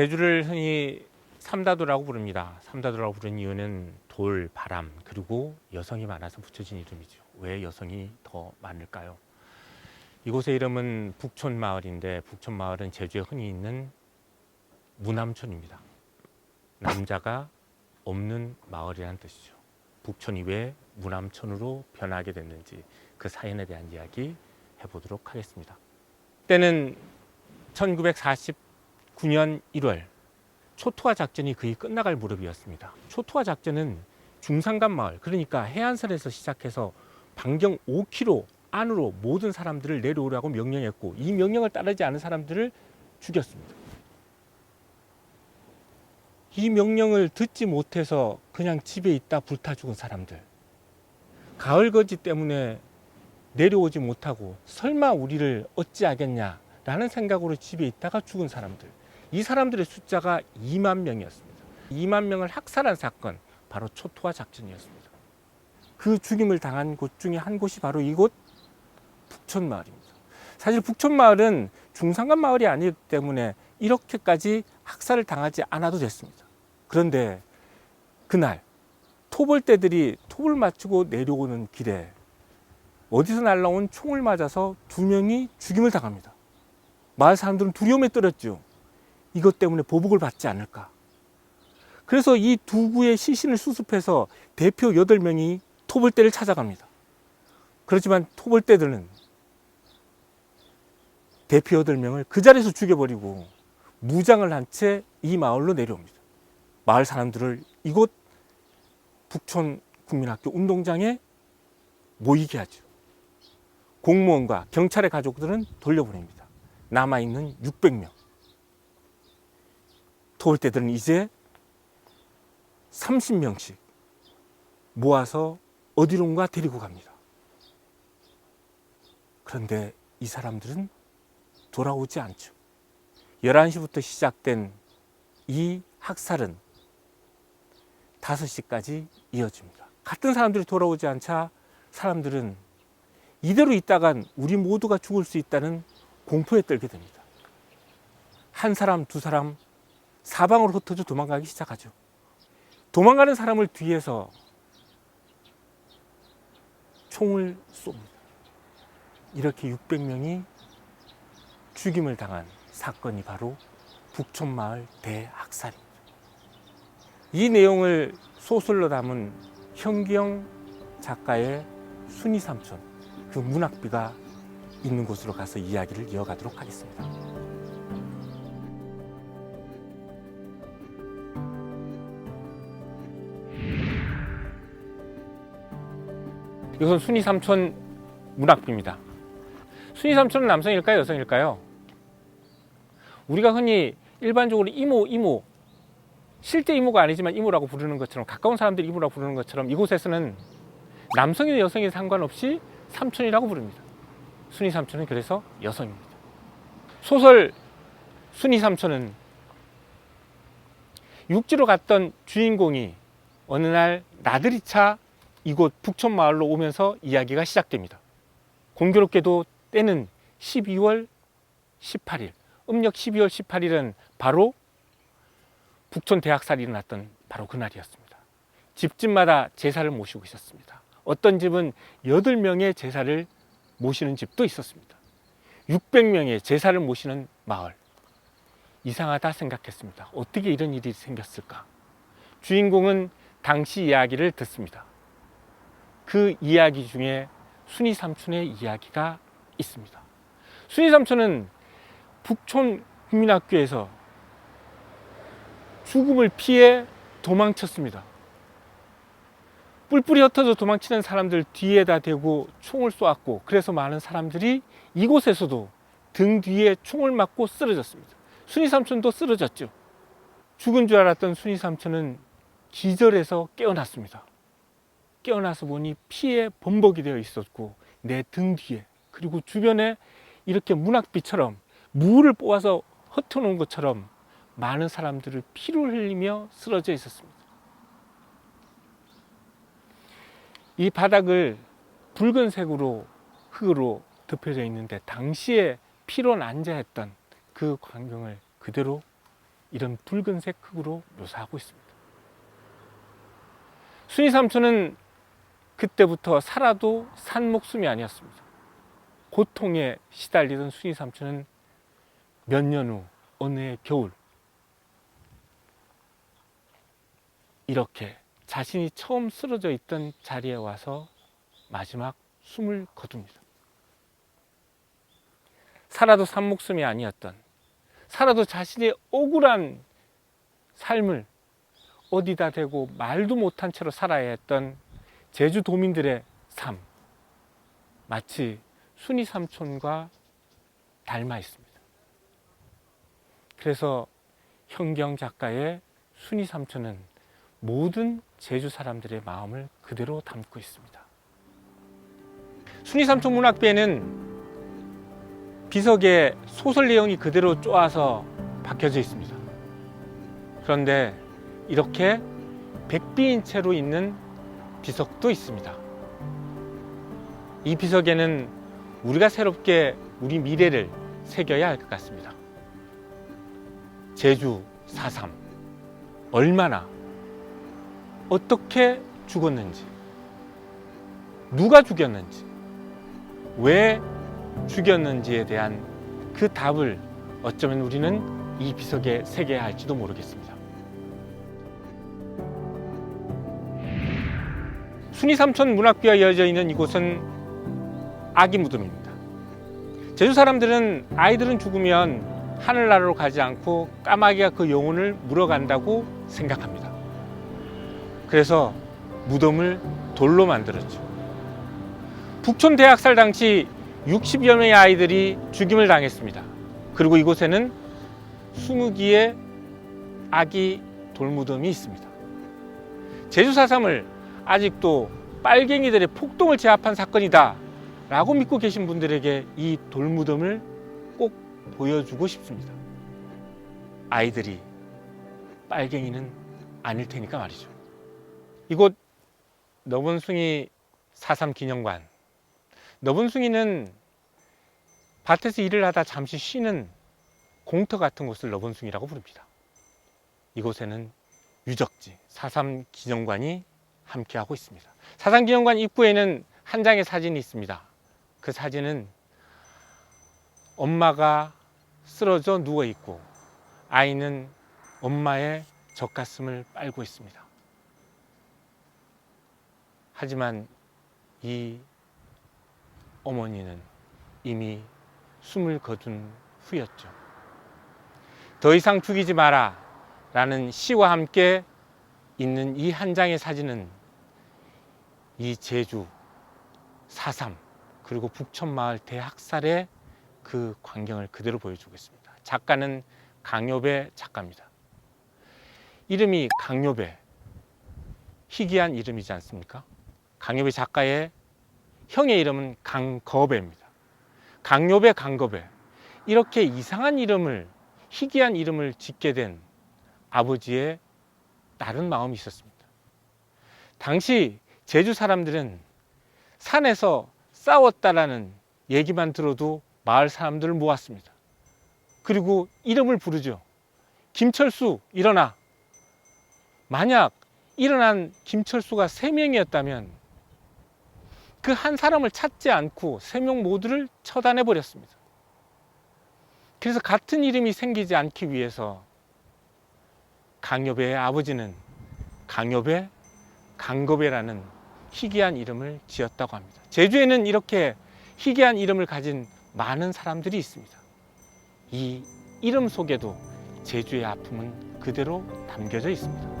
제주를 흔히 삼다도라고 부릅니다. 삼다도라고 부르는 이유는 돌, 바람, 그리고 여성이 많아서 붙여진 이름이죠. 왜 여성이 더 많을까요? 이곳의 이름은 북촌 마을인데 북촌 마을은 제주에 흔히 있는 무남촌입니다. 남자가 없는 마을이라는 뜻이죠. 북촌이 왜 무남촌으로 변하게 됐는지 그 사연에 대한 이야기 해보도록 하겠습니다. 때는 1949년 1월 초토화 작전이 거의 끝나갈 무렵이었습니다. 초토화 작전은 중산간 마을, 그러니까 해안선에서 시작해서 반경 5km 안으로 모든 사람들을 내려오라고 명령했고 이 명령을 따르지 않은 사람들을 죽였습니다. 이 명령을 듣지 못해서 그냥 집에 있다 불타 죽은 사람들. 가을 거지 때문에 내려오지 못하고 설마 우리를 어찌하겠냐라는 생각으로 집에 있다가 죽은 사람들. 이 사람들의 숫자가 2만 명이었습니다. 2만 명을 학살한 사건, 바로 초토화 작전이었습니다. 그 죽임을 당한 곳 중에 한 곳이 바로 이곳 북촌 마을입니다. 사실 북촌 마을은 중산간 마을이 아니기 때문에 이렇게까지 학살을 당하지 않아도 됐습니다. 그런데 그날 토벌대들이 톱을 맞추고 내려오는 길에 어디서 날라온 총을 맞아서 두 명이 죽임을 당합니다. 마을 사람들은 두려움에 떨었죠. 이것 때문에 보복을 받지 않을까. 그래서 이두 구의 시신을 수습해서 대표 8명이 토벌대를 찾아갑니다. 그렇지만 토벌대들은 대표 8명을 그 자리에서 죽여버리고 무장을 한 채 이 마을로 내려옵니다. 마을 사람들을 이곳 북촌 국민학교 운동장에 모이게 하죠. 공무원과 경찰의 가족들은 돌려보냅니다. 남아있는 600명. 토벌대들은 이제 30명씩 모아서 어디론가 데리고 갑니다. 그런데 이 사람들은 돌아오지 않죠. 11시부터 시작된 이 학살은 5시까지 이어집니다. 같은 사람들이 돌아오지 않자 사람들은 이대로 있다간 우리 모두가 죽을 수 있다는 공포에 떨게 됩니다. 한 사람, 두 사람 사방으로 흩어져 도망가기 시작하죠. 도망가는 사람을 뒤에서 총을 쏩니다. 이렇게 600명이 죽임을 당한 사건이 바로 북촌마을 대학살입니다. 이 내용을 소설로 담은 현기영 작가의 순이삼촌 그 문학비가 있는 곳으로 가서 이야기를 이어가도록 하겠습니다. 이것은 순이 삼촌 문학비입니다. 순이 삼촌은 남성일까요, 여성일까요? 우리가 흔히 일반적으로 이모, 이모, 실제 이모가 아니지만 이모라고 부르는 것처럼 가까운 사람들이 이모라고 부르는 것처럼 이곳에서는 남성이나 여성이 상관없이 삼촌이라고 부릅니다. 순이 삼촌은 그래서 여성입니다. 소설 순이 삼촌은 육지로 갔던 주인공이 어느 날 나들이 차 이곳 북촌 마을로 오면서 이야기가 시작됩니다. 공교롭게도 때는 12월 18일, 음력 12월 18일은 바로 북촌 대학살이 일어났던 바로 그날이었습니다. 집집마다 제사를 모시고 있었습니다. 어떤 집은 8명의 제사를 모시는 집도 있었습니다. 600명의 제사를 모시는 마을. 이상하다 생각했습니다. 어떻게 이런 일이 생겼을까? 주인공은 당시 이야기를 듣습니다. 그 이야기 중에 순이 삼촌의 이야기가 있습니다. 순이 삼촌은 북촌 국민학교에서 죽음을 피해 도망쳤습니다. 뿔뿔이 흩어져 도망치는 사람들 뒤에다 대고 총을 쏘았고 그래서 많은 사람들이 이곳에서도 등 뒤에 총을 맞고 쓰러졌습니다. 순이 삼촌도 쓰러졌죠. 죽은 줄 알았던 순이 삼촌은 기절해서 깨어났습니다. 깨어나서 보니 피에 범벅이 되어 있었고 내 등 뒤에 그리고 주변에 이렇게 문학비처럼 물을 뽑아서 흩어놓은 것처럼 많은 사람들을 피를 흘리며 쓰러져 있었습니다. 이 바닥을 붉은색으로 흙으로 덮여져 있는데 당시에 피로 난자했던 그 광경을 그대로 이런 붉은색 흙으로 묘사하고 있습니다. 순이 삼촌은 그때부터 살아도 산 목숨이 아니었습니다. 고통에 시달리던 순이 삼촌은 몇 년 후 어느 해 겨울 이렇게 자신이 처음 쓰러져 있던 자리에 와서 마지막 숨을 거둡니다. 살아도 산 목숨이 아니었던 살아도 자신의 억울한 삶을 어디다 대고 말도 못한 채로 살아야 했던 제주 도민들의 삶 마치 순이 삼촌과 닮아 있습니다. 그래서 현경 작가의 순이 삼촌은 모든 제주 사람들의 마음을 그대로 담고 있습니다. 순이 삼촌 문학배에는 비석에 소설 내용이 그대로 쪼아서 박혀져 있습니다. 그런데 이렇게 백비인 채로 있는 비석도 있습니다. 이 비석에는 우리가 새롭게 우리 미래를 새겨야 할 것 같습니다. 제주 4.3 얼마나 어떻게 죽었는지 누가 죽였는지 왜 죽였는지에 대한 그 답을 어쩌면 우리는 이 비석에 새겨야 할지도 모르겠습니다. 순이 삼촌 문학비와 이어져 있는 이곳은 아기 무덤입니다. 제주 사람들은 아이들은 죽으면 하늘나라로 가지 않고 까마귀가 그 영혼을 물어간다고 생각합니다. 그래서 무덤을 돌로 만들었죠. 북촌 대학살 당시 60여 명의 아이들이 죽임을 당했습니다. 그리고 이곳에는 20기의 아기 돌무덤이 있습니다. 제주 4.3을 아직도 빨갱이들의 폭동을 제압한 사건이다 라고 믿고 계신 분들에게 이 돌무덤을 꼭 보여주고 싶습니다. 아이들이 빨갱이는 아닐 테니까 말이죠. 이곳 너본숭이 4.3 기념관 너본숭이는 밭에서 일을 하다 잠시 쉬는 공터 같은 곳을 너본숭이라고 부릅니다. 이곳에는 유적지 4.3 기념관이 함께하고 있습니다. 4.3 기념관 입구에는 한 장의 사진이 있습니다. 그 사진은 엄마가 쓰러져 누워 있고 아이는 엄마의 젖가슴을 빨고 있습니다. 하지만 이 어머니는 이미 숨을 거둔 후였죠. 더 이상 죽이지 마라 라는 시와 함께 있는 이 한 장의 사진은 이 제주 4.3 그리고 북촌마을 대학살의 그 광경을 그대로 보여주고 있습니다. 작가는 강요배 작가입니다. 이름이 강요배 희귀한 이름이지 않습니까? 강요배 작가의 형의 이름은 강거배입니다. 강요배, 강거배. 이렇게 이상한 이름을, 희귀한 이름을 짓게 된 아버지의 다른 마음이 있었습니다. 당시 제주 사람들은 산에서 싸웠다라는 얘기만 들어도 마을 사람들을 모았습니다. 그리고 이름을 부르죠. 김철수, 일어나. 만약 일어난 김철수가 세 명이었다면 그 한 사람을 찾지 않고 세 명 모두를 처단해 버렸습니다. 그래서 같은 이름이 생기지 않기 위해서 강요배의 아버지는 강요배, 강거배라는 희귀한 이름을 지었다고 합니다. 제주에는 이렇게 희귀한 이름을 가진 많은 사람들이 있습니다. 이 이름 속에도 제주의 아픔은 그대로 담겨져 있습니다.